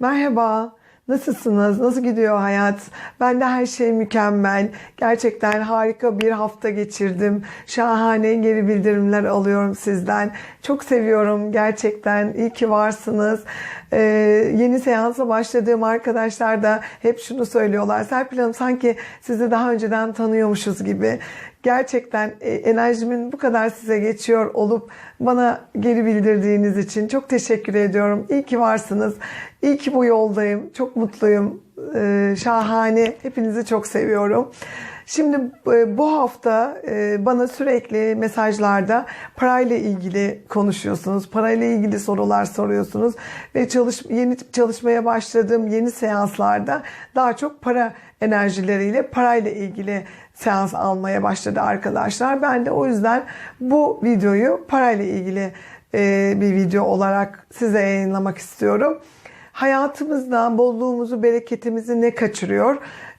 Merhaba. Nasılsınız? Nasıl gidiyor hayat? Ben de her şey mükemmel. Gerçekten harika bir hafta geçirdim. Şahane geri bildirimler alıyorum sizden. Çok seviyorum gerçekten. İyi ki varsınız. Ee, yeni seansa başladığım arkadaşlar da hep şunu söylüyorlar. Serpil Hanım sanki sizi daha önceden tanıyormuşuz gibi. Gerçekten e, enerjimin bu kadar size geçiyor olup bana geri bildirdiğiniz için çok teşekkür ediyorum. İyi ki varsınız. İyi ki bu yoldayım. Çok mutluyum. Ee, şahane. Hepinizi çok seviyorum. Şimdi e, bu hafta e, bana sürekli mesajlarda parayla ilgili konuşuyorsunuz. Parayla ilgili sorular soruyorsunuz ve çalış yeni çalışmaya başladığım yeni seanslarda daha çok para enerjileriyle parayla ilgili seans almaya başladı arkadaşlar. Ben de o yüzden bu videoyu parayla ilgili e, bir video olarak size yayınlamak istiyorum. Hayatımızda bolluğumuzu, bereketimizi ne kaçırıyor?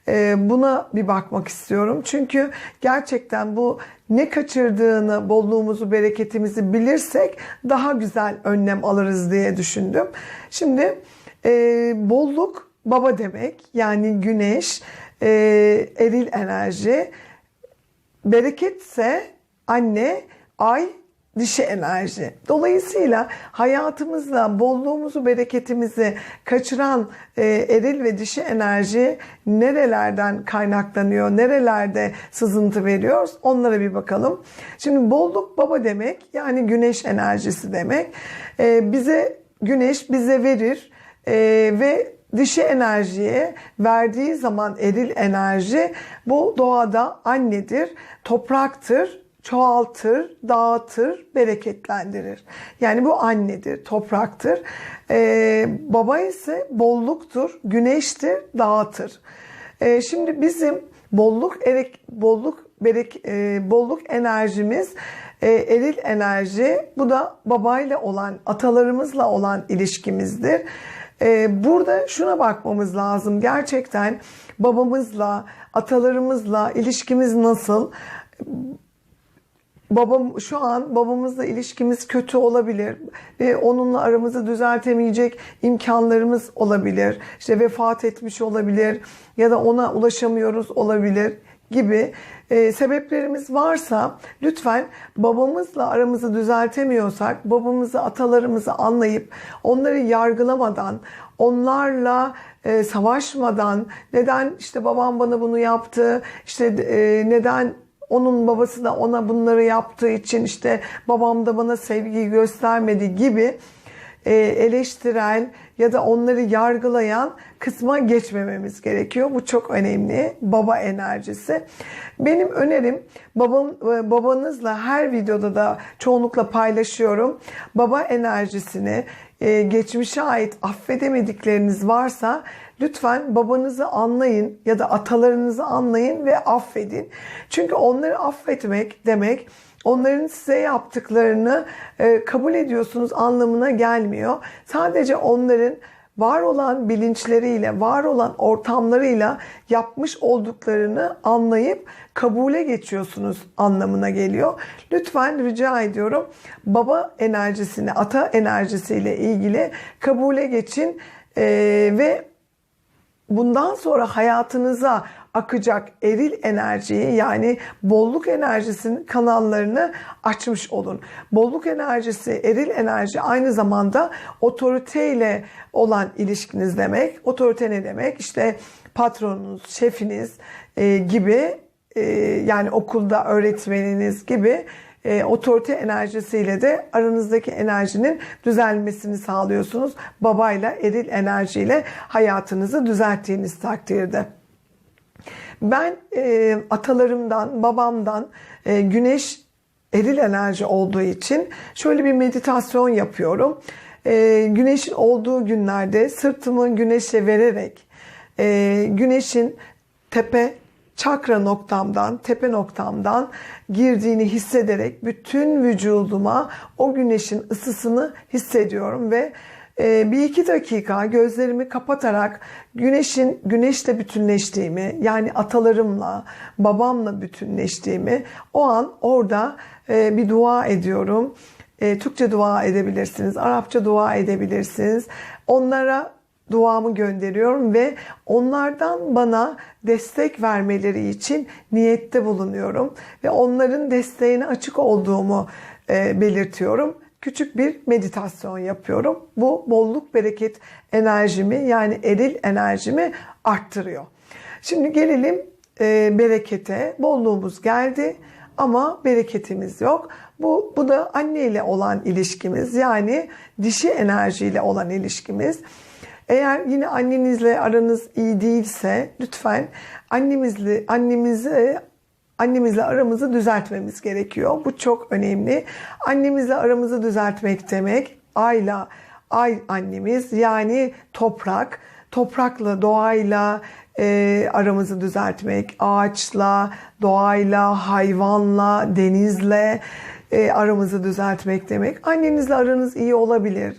Ee, buna bir bakmak istiyorum. Çünkü gerçekten bu ne kaçırdığını, bolluğumuzu, bereketimizi bilirsek daha güzel önlem alırız diye düşündüm. Şimdi e, bolluk baba demek. Yani güneş, e, eril enerji. Bereketse anne, ay, dişi enerji. Dolayısıyla hayatımızda bolluğumuzu, bereketimizi kaçıran e, eril ve dişi enerji nerelerden kaynaklanıyor, nerelerde sızıntı veriyoruz onlara bir bakalım. Şimdi bolluk baba demek yani güneş enerjisi demek. E, bize güneş bize verir e, ve dişi enerjiye verdiği zaman eril enerji bu doğada annedir, topraktır, çoğaltır, dağıtır, bereketlendirir. Yani bu annedir, topraktır. Ee, baba ise bolluktur, güneştir, dağıtır. Ee, şimdi bizim bolluk, erek, bolluk, berek, e, bolluk enerjimiz e, eril enerji. Bu da babayla olan, atalarımızla olan ilişkimizdir. Ee, burada şuna bakmamız lazım. Gerçekten babamızla, atalarımızla ilişkimiz nasıl? Babam şu an babamızla ilişkimiz kötü olabilir ve onunla aramızı düzeltemeyecek imkanlarımız olabilir. İşte vefat etmiş olabilir ya da ona ulaşamıyoruz olabilir gibi e, sebeplerimiz varsa lütfen babamızla aramızı düzeltemiyorsak babamızı atalarımızı anlayıp onları yargılamadan onlarla e, savaşmadan neden işte babam bana bunu yaptı işte e, neden onun babası da ona bunları yaptığı için işte babam da bana sevgi göstermedi gibi e, eleştiren ya da onları yargılayan kısma geçmememiz gerekiyor. Bu çok önemli. Baba enerjisi. Benim önerim babam, e, babanızla her videoda da çoğunlukla paylaşıyorum. Baba enerjisini e, geçmişe ait affedemedikleriniz varsa lütfen babanızı anlayın ya da atalarınızı anlayın ve affedin. Çünkü onları affetmek demek onların size yaptıklarını e, kabul ediyorsunuz anlamına gelmiyor. Sadece onların var olan bilinçleriyle, var olan ortamlarıyla yapmış olduklarını anlayıp kabule geçiyorsunuz anlamına geliyor. Lütfen rica ediyorum baba enerjisini, ata enerjisiyle ilgili kabule geçin ee, ve bundan sonra hayatınıza akacak eril enerjiyi yani bolluk enerjisinin kanallarını açmış olun. Bolluk enerjisi, eril enerji aynı zamanda otoriteyle olan ilişkiniz demek. Otorite ne demek? İşte patronunuz, şefiniz e, gibi e, yani okulda öğretmeniniz gibi e, otorite enerjisiyle de aranızdaki enerjinin düzelmesini sağlıyorsunuz. Babayla, eril enerjiyle hayatınızı düzelttiğiniz takdirde. Ben e, atalarımdan, babamdan e, güneş eril enerji olduğu için şöyle bir meditasyon yapıyorum. E, güneşin olduğu günlerde sırtımı güneşe vererek e, güneşin tepe çakra noktamdan, tepe noktamdan girdiğini hissederek bütün vücuduma o güneşin ısısını hissediyorum ve e, bir iki dakika gözlerimi kapatarak güneşin güneşle bütünleştiğimi yani atalarımla babamla bütünleştiğimi o an orada e, bir dua ediyorum. E, Türkçe dua edebilirsiniz, Arapça dua edebilirsiniz. Onlara duamı gönderiyorum ve onlardan bana destek vermeleri için niyette bulunuyorum ve onların desteğine açık olduğumu e, belirtiyorum. Küçük bir meditasyon yapıyorum. Bu bolluk bereket enerjimi yani eril enerjimi arttırıyor. Şimdi gelelim e, berekete. Bolluğumuz geldi ama bereketimiz yok. Bu, bu da anne ile olan ilişkimiz yani dişi enerjiyle olan ilişkimiz. Eğer yine annenizle aranız iyi değilse lütfen annemizle annemizi annemizle aramızı düzeltmemiz gerekiyor. Bu çok önemli. Annemizle aramızı düzeltmek demek ayla ay annemiz yani toprak, toprakla doğayla e, aramızı düzeltmek, ağaçla, doğayla, hayvanla, denizle e, aramızı düzeltmek demek. Annenizle aranız iyi olabilir.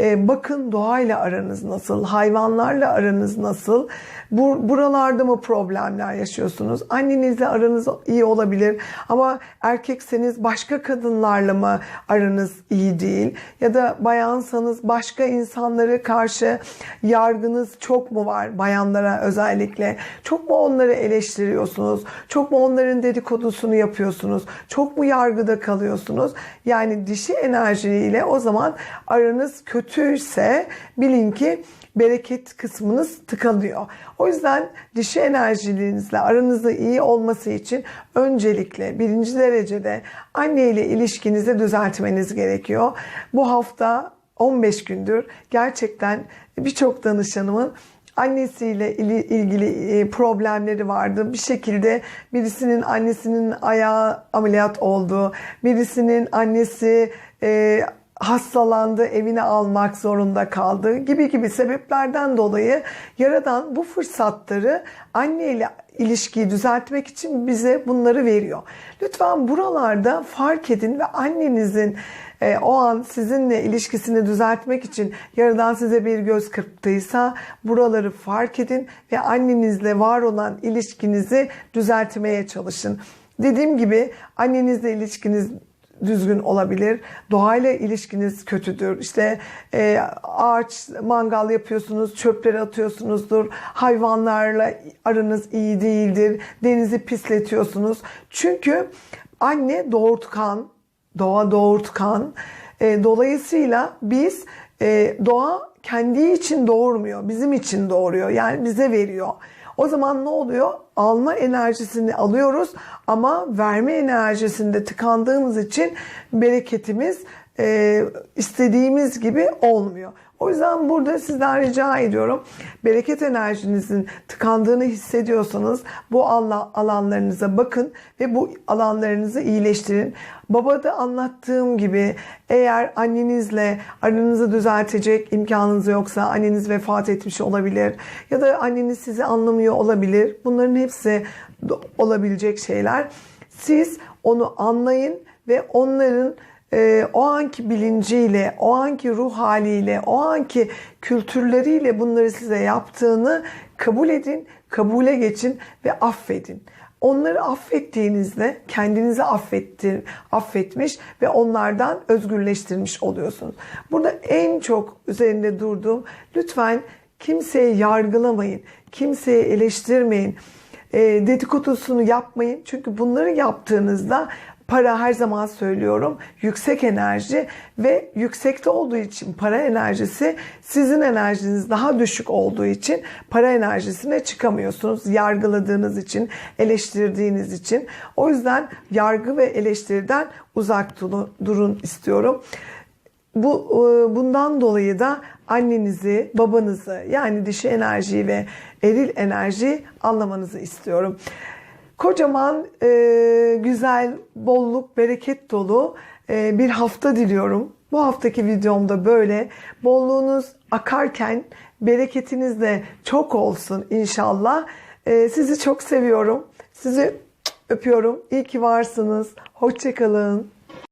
E, bakın doğayla aranız nasıl, hayvanlarla aranız nasıl, Bu, buralarda mı problemler yaşıyorsunuz? Annenizle aranız iyi olabilir ama erkekseniz başka kadınlarla mı aranız iyi değil? Ya da bayansanız başka insanlara karşı yargınız çok mu var bayanlara özellikle? Çok mu onları eleştiriyorsunuz? Çok mu onların dedikodusunu yapıyorsunuz? Çok mu yargıda kalıyorsunuz? Yani dişi enerjiyle o zaman aranız kötüyse bilin ki bereket kısmınız tıkanıyor. O yüzden dişi enerjilerinizle aranızda iyi olması için öncelikle birinci derecede anne ile ilişkinizi düzeltmeniz gerekiyor. Bu hafta 15 gündür gerçekten birçok danışanımın annesiyle ilgili problemleri vardı. Bir şekilde birisinin annesinin ayağı ameliyat oldu. Birisinin annesi e, hastalandı, evine almak zorunda kaldı gibi gibi sebeplerden dolayı Yaradan bu fırsatları anne ile ilişkiyi düzeltmek için bize bunları veriyor. Lütfen buralarda fark edin ve annenizin e, o an sizinle ilişkisini düzeltmek için Yaradan size bir göz kırptıysa buraları fark edin ve annenizle var olan ilişkinizi düzeltmeye çalışın. Dediğim gibi annenizle ilişkiniz düzgün olabilir. Doğayla ilişkiniz kötüdür. İşte e, ağaç mangal yapıyorsunuz, çöpleri atıyorsunuzdur. Hayvanlarla aranız iyi değildir. Denizi pisletiyorsunuz. Çünkü anne doğurtkan, doğa doğurtkan. E, dolayısıyla biz e, doğa kendi için doğurmuyor, bizim için doğuruyor. Yani bize veriyor. O zaman ne oluyor? Alma enerjisini alıyoruz ama verme enerjisinde tıkandığımız için bereketimiz e, istediğimiz gibi olmuyor. O yüzden burada sizden rica ediyorum. Bereket enerjinizin tıkandığını hissediyorsanız bu alanlarınıza bakın ve bu alanlarınızı iyileştirin. Babada anlattığım gibi eğer annenizle aranızı düzeltecek imkanınız yoksa anneniz vefat etmiş olabilir ya da anneniz sizi anlamıyor olabilir. Bunların hepsi olabilecek şeyler. Siz onu anlayın ve onların e, o anki bilinciyle, o anki ruh haliyle, o anki kültürleriyle bunları size yaptığını kabul edin, kabule geçin ve affedin. Onları affettiğinizde kendinizi affettir, affetmiş ve onlardan özgürleştirmiş oluyorsunuz. Burada en çok üzerinde durduğum lütfen kimseyi yargılamayın, kimseyi eleştirmeyin, e, dedikodusunu yapmayın. Çünkü bunları yaptığınızda Para her zaman söylüyorum yüksek enerji ve yüksekte olduğu için para enerjisi sizin enerjiniz daha düşük olduğu için para enerjisine çıkamıyorsunuz. Yargıladığınız için, eleştirdiğiniz için. O yüzden yargı ve eleştiriden uzak durun istiyorum. Bu e, bundan dolayı da annenizi, babanızı yani dişi enerjiyi ve eril enerjiyi anlamanızı istiyorum. Kocaman, e, güzel, bolluk, bereket dolu e, bir hafta diliyorum. Bu haftaki videomda böyle. Bolluğunuz akarken bereketiniz de çok olsun inşallah. E, sizi çok seviyorum. Sizi öpüyorum. İyi ki varsınız. Hoşçakalın.